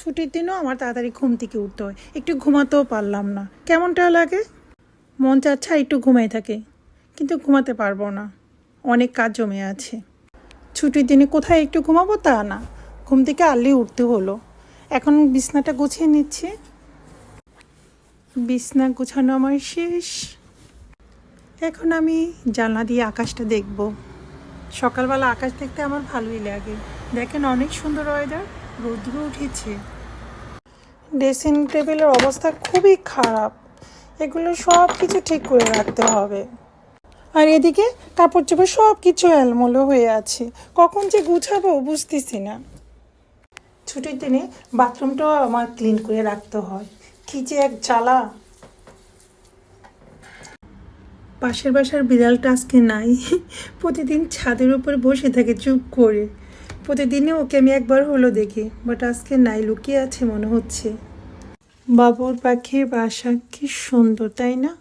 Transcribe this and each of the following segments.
ছুটির দিনও আমার তাড়াতাড়ি ঘুম থেকে উঠতে হয়। একটু ঘুমাতেও পারলাম না। কেমনটা লাগে? মন চাচ্ছে একটু ঘুমাই থাকে, কিন্তু ঘুমাতে পারব না। অনেক কাজ জমে আছে। ছুটির দিনে কোথায় একটু ঘুমাবো তা না। ঘুম থেকে আর্লি উঠতে হলো। এখন বিছনাটা গুছিয়ে নিচ্ছি। বিছনা গুছানো আমার শেষ। এখন আমি জানলা দিয়ে আকাশটা দেখব। সকালবেলা আকাশ দেখতে আমার ভালোই লাগে। দেখেন অনেক সুন্দর ওয়েদার রৌদ্র উঠেছে। ড্রেসিং টেবিলের অবস্থা খুবই খারাপ। এগুলো সব কিছু ঠিক করে রাখতে হবে। আর এদিকে কাপড় চোপড় সব কিছু এলমোলো হয়ে আছে। কখন যে গুছাবো বুঝতেছি না। ছুটির দিনে বাথরুমটাও আমার ক্লিন করে রাখতে হয়। কি যে এক জ্বালা। পাশের বাসার বিড়ালটা আজকে নাই। প্রতিদিন ছাদের উপর বসে থাকে চুপ করে। প্রতিদিনই ওকে আমি একবার হলো দেখি বাট আজকে নাই, লুকিয়ে আছে মনে হচ্ছে। বাবুর পাখির বাসা কি সুন্দর, তাই না?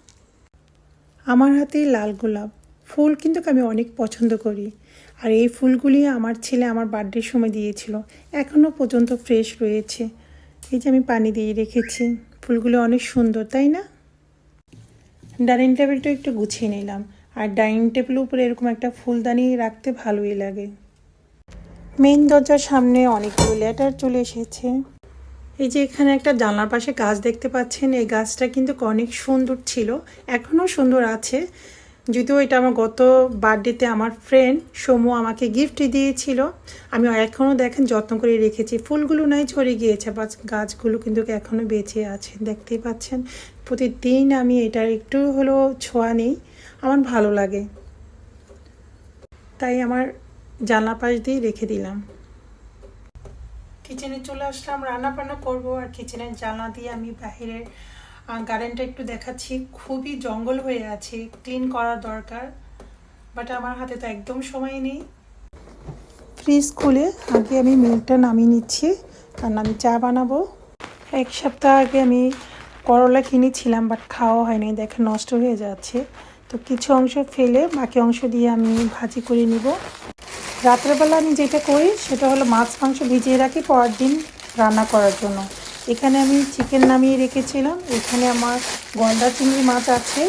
আমার হাতেই লাল গোলাপ। ফুল কিন্তু আমি অনেক পছন্দ করি। আর এই ফুলগুলি আমার ছেলে আমার বার্থডের সময় দিয়েছিল। এখনও পর্যন্ত ফ্রেশ রয়েছে। এই যে আমি পানি দিয়ে রেখেছি। ফুলগুলো অনেক সুন্দর, তাই না? ডাইনিং টেবিলটা একটু গুছিয়ে নিলাম। আর ডাইনিং টেবিলের উপরে এরকম একটা ফুলদানি রাখতে ভালোই লাগে। মেইন দরজার সামনে অনেকগুলো লেটার চলে এসেছে। এই যে এখানে একটা জানলার পাশে গাছ দেখতে পাচ্ছেন। এই গাছটা কিন্তু অনেক সুন্দর ছিল, এখনও সুন্দর আছে। যদিও এটা আমার গত বার্থডেতে আমার ফ্রেন্ড সমু আমাকে গিফট দিয়েছিল। আমি এখনও দেখেন যত্ন করে রেখেছি। ফুলগুলো নাই ছড়ে গিয়েছে বা গাছগুলো কিন্তু এখনও বেঁচে আছে, দেখতেই পাচ্ছেন। প্রতিদিন আমি এটার একটু হলেও ছোঁয়া নেই, আমার ভালো লাগে। তাই আমার জানলা পাশ দিয়ে রেখে দিলাম। কিচেনে চলে আসলাম রান্না বান্না করব আর কিচেনের জানলা দিয়ে আমি বাহিরের গার্ডেনটা একটু দেখাচ্ছি। খুবই জঙ্গল হয়ে আছে ক্লিন করার দরকার বাট আমার হাতে তো একদম সময় নেই। ফ্রিজ খুলে আগে আমি মিল্কটা নামিয়ে নিচ্ছি কারণ আমি চা বানাবো। এক সপ্তাহ আগে আমি করলা কিনেছিলাম বাট খাওয়া হয়নি দেখে নষ্ট হয়ে যাচ্ছে। তো কিছু অংশ ফেলে বাকি অংশ দিয়ে আমি ভাজি করে নিব। রাত্রেবেলা আমি যেটা করি, সেটা হলো মাছ, মাংস ভিজিয়ে রাখি পরের দিন রান্না করার জন্য। এখানে আমি চিকেন নামিয়ে রেখেছিলাম। এখানে আমার গলদা চিংড়ি মাছ আছে।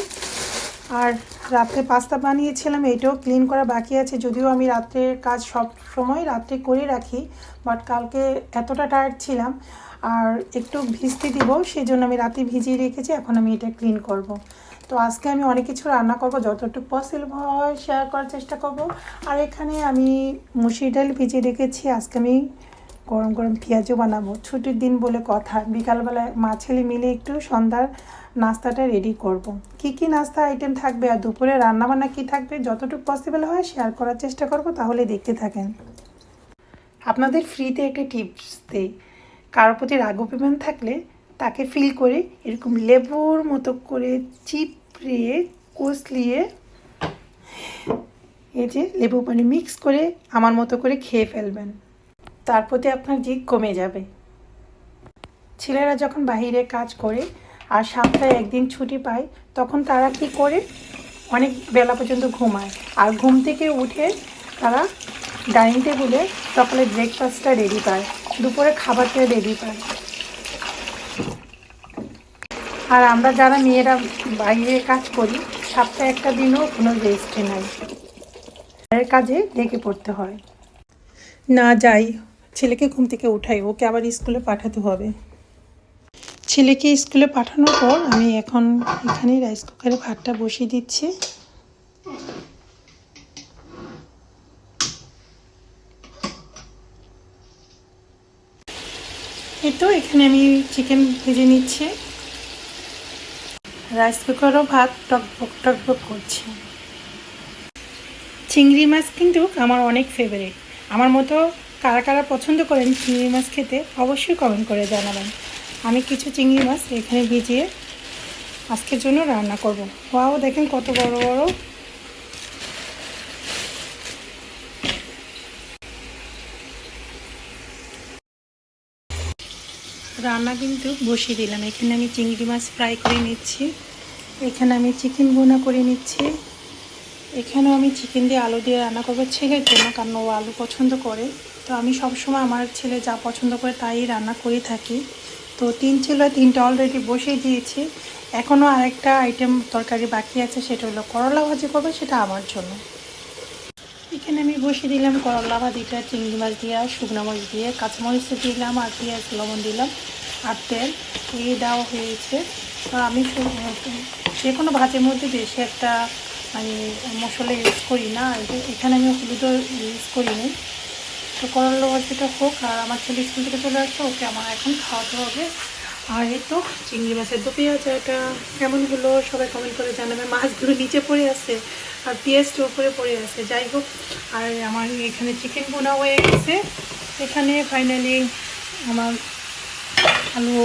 আর রাত্রে পাস্তা বানিয়েছিলাম, এটাও ক্লিন করা বাকি আছে। যদিও আমি রাত্রের কাজ সব সময় রাত্রে করে রাখি, বাট কালকে এতটা টায়ার্ড ছিলাম। আর একটু ভিজতে দিব সেই জন্য আমি রাতে ভিজিয়ে রেখেছি। এখন আমি এটা ক্লিন করব। তো আজকে আমি অনেক কিছু রান্না করব, যতটুকু পসিবল হয় শেয়ার করার চেষ্টা করব। আর এখানে আমি মুসুরি ডাল ভিজিয়ে রেখেছি, আজকে আমি গরম গরম পেঁয়াজও বানাবো। ছুটির দিন বলে কথা, বিকালবেলায় মা ছেলে মিলে একটু সন্ধ্যার নাস্তাটা রেডি করব। কি কি নাস্তা আইটেম থাকবে আর দুপুরে রান্নাবান্না কি থাকবে, যতটুকু পসিবল হয় শেয়ার করার চেষ্টা করব, তাহলে দেখতে থাকেন। আপনাদের ফ্রিতে একটা টিপস দেই। কারোর প্রতি রাগ অভিমান থাকলে তাকে ফিল করে এরকম লেবুর মতো করে চিপড়িয়ে কষলিয়ে এই যে লেবু পানি মিক্স করে আমার মতো করে খেয়ে ফেলবেন। তার প্রতি আপনার জিদ কমে যাবে। ছেলেরা যখন বাহিরে কাজ করে আর সপ্তাহে একদিন ছুটি পায়, তখন তারা কি করে? অনেক বেলা পর্যন্ত ঘুমায়। আর ঘুম থেকে উঠে তারা ডাইনিং টেবিলে সকালে ব্রেকফাস্টটা রেডি পায়। দুপুরে খাবারটা রেডি পায়। আর আমরা যারা মেয়েরা বাইরে কাজ করি, সপ্তাহে একটা দিনও কোনো রেস্ট নাই। কাজে লেগে পড়তে হয়। না যাই, ছেলেকে ঘুম থেকে উঠাই, ওকে আবার স্কুলে পাঠাতে হবে। ছেলেকে স্কুলে পাঠানোর পর আমি এখন এখানে রাইস কুকারে ভাতটা বসিয়ে দিচ্ছি। এই তো, এখানে আমি চিকেন ভেজে নিচ্ছি। রাইস কুকারও ভাত টকবক টকবক করছে। চিংড়ি মাছ কিন্তু আমার অনেক ফেভারিট আমার মতো কারা কারা পছন্দ করেন চিংড়ি মাছ খেতে, অবশ্যই কমেন্ট করে জানাবেন। আমি কিছু চিংড়ি মাছ এখানে ভিজিয়ে আজকের জন্য রান্না করব। ওয়াও, দেখেন কত বড় বড় রান্না কিন্তু বসিয়ে দিলাম। এখানে আমি চিংড়ি মাছ ফ্রাই করে নিচ্ছি। এখানে আমি চিকেন বোনা করে নিচ্ছি। এখানেও আমি চিকেন দিয়ে আলু দিয়ে রান্না করব ছেলের জন্য, কারণ ও আলু পছন্দ করে। তো আমি সবসময় আমার ছেলে যা পছন্দ করে তাই রান্না করে থাকি। তো তিন ছিল তিনটা অলরেডি বসিয়ে দিয়েছি। এখনও আরেকটা আইটেম তরকারি বাকি আছে, সেটা হলো করলা ভাজি করবে, সেটা আমার জন্য। এখানে আমি বসিয়ে দিলাম করলা ভাজিটা, চিংড়ি মাছ দিয়ে, শুকনো মাছ দিয়ে, কাঁচামরিচ দিলাম, আর পেঁয়াজ, লবণ দিলাম, আর তেল এই দেওয়া হয়েছে। আমি যে কোনো ভাজের মধ্যে বেশি একটা মানে মশলা ইউজ করি না। এখানে আমি হলুদও ইউজ করিনি। তো করলা ভাজিটা হোক, আর আমার ছেলে স্কুল থেকে চলে আসছে, ওকে আমার এখন খাওয়াতে হবে। আর এই তো চিংড়ি মাছের দু পেঁয়াজ, এটা কেমন হলো? সবাই কমেন্ট করে জানাবে। মাছগুলো নিচে পড়ে আছে। আর পেঁয়াজটা উপরে পড়ে আছে, যাই হোক। আর আমার এখানে চিকেন বোনা হয়ে গেছে। এখানে ফাইনালি আমার আলু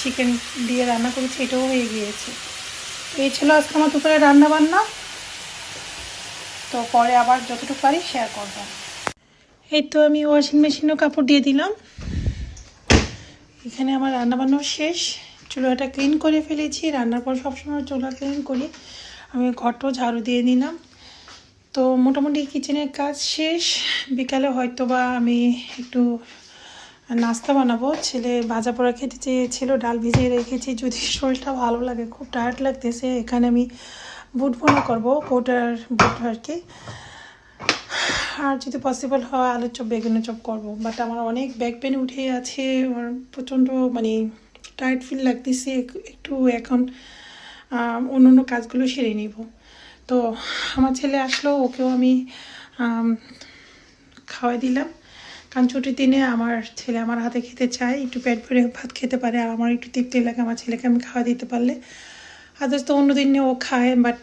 চিকেন দিয়ে রান্না করেছি, এটাও হয়ে গিয়েছে। এই ছিল আজকে আমার দুপুরে রান্না বান্না তো পরে আবার যতটুকু পারি শেয়ার করব। এই তো আমি ওয়াশিং মেশিনেও কাপড় দিয়ে দিলাম। এখানে আমার রান্নাবান্নাও শেষ। চুলাটা ক্লিন করে ফেলেছি। রান্নার পর সবসময় চুলা ক্লিন করি। আমি ঘরটাও ঝাড়ু দিয়ে নিলাম। তো মোটামুটি কিচেনের কাজ শেষ। বিকালে হয়তো বা আমি একটু নাস্তা বানাবো। ছেলে ভাজা পোড়া খেতে চেয়েছিল, ডাল ভিজিয়ে রেখেছি। যদি শরীরটা ভালো লাগে, খুব টায়ার্ড লাগতেছে, এখানে আমি বুট বোনা করব কোটার বুট আর কি আর যদি পসিবল হয়, আলুর চপ, বেগুনের চপ করব। বাট আমার অনেক ব্যাক পেন উঠে আছে, আমার প্রচণ্ড মানে টায়ার্ড ফিল লাগতেছে, একটু এখন অন্য অন্য কাজগুলো সেরে নিব। তো আমার ছেলে আসলো, ওকেও আমি খাওয়াই দিলাম। কারণ ছুটির দিনে আমার ছেলে আমার হাতে খেতে চায়, একটু পেট ভরে ভাত খেতে পারে, আর আমার একটু তৃপ্তি লাগে আমার ছেলেকে আমি খাওয়া দিতে পারলে। আদার্স তো অন্য দিনে ও খায় বাট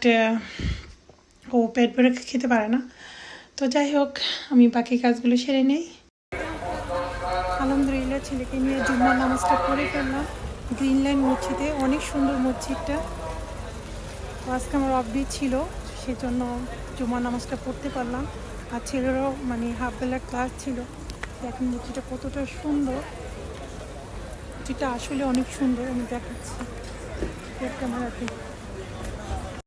ও পেট ভরে খেতে পারে না। তো যাই হোক, আমি বাকি কাজগুলো সেরে নেই। আলহামদুলিল্লাহ, ছেলেকে নিয়ে জুম্মা নামাজটা পড়ে ফেললাম। গ্রিন লাইন মসজিদে, অনেক সুন্দর মসজিদটা। আজকে আমার অফ ডে ছিল, সেজন্য জুমার নামাজটা পড়তে পারলাম। আর ছেলেরও মানে হাফ বেলার ক্লাস ছিল এখন মূর্তিটা কতটা সুন্দর, মূর্তিটা আসলে অনেক সুন্দর, আমি দেখাচ্ছি। ক্যামেরাতে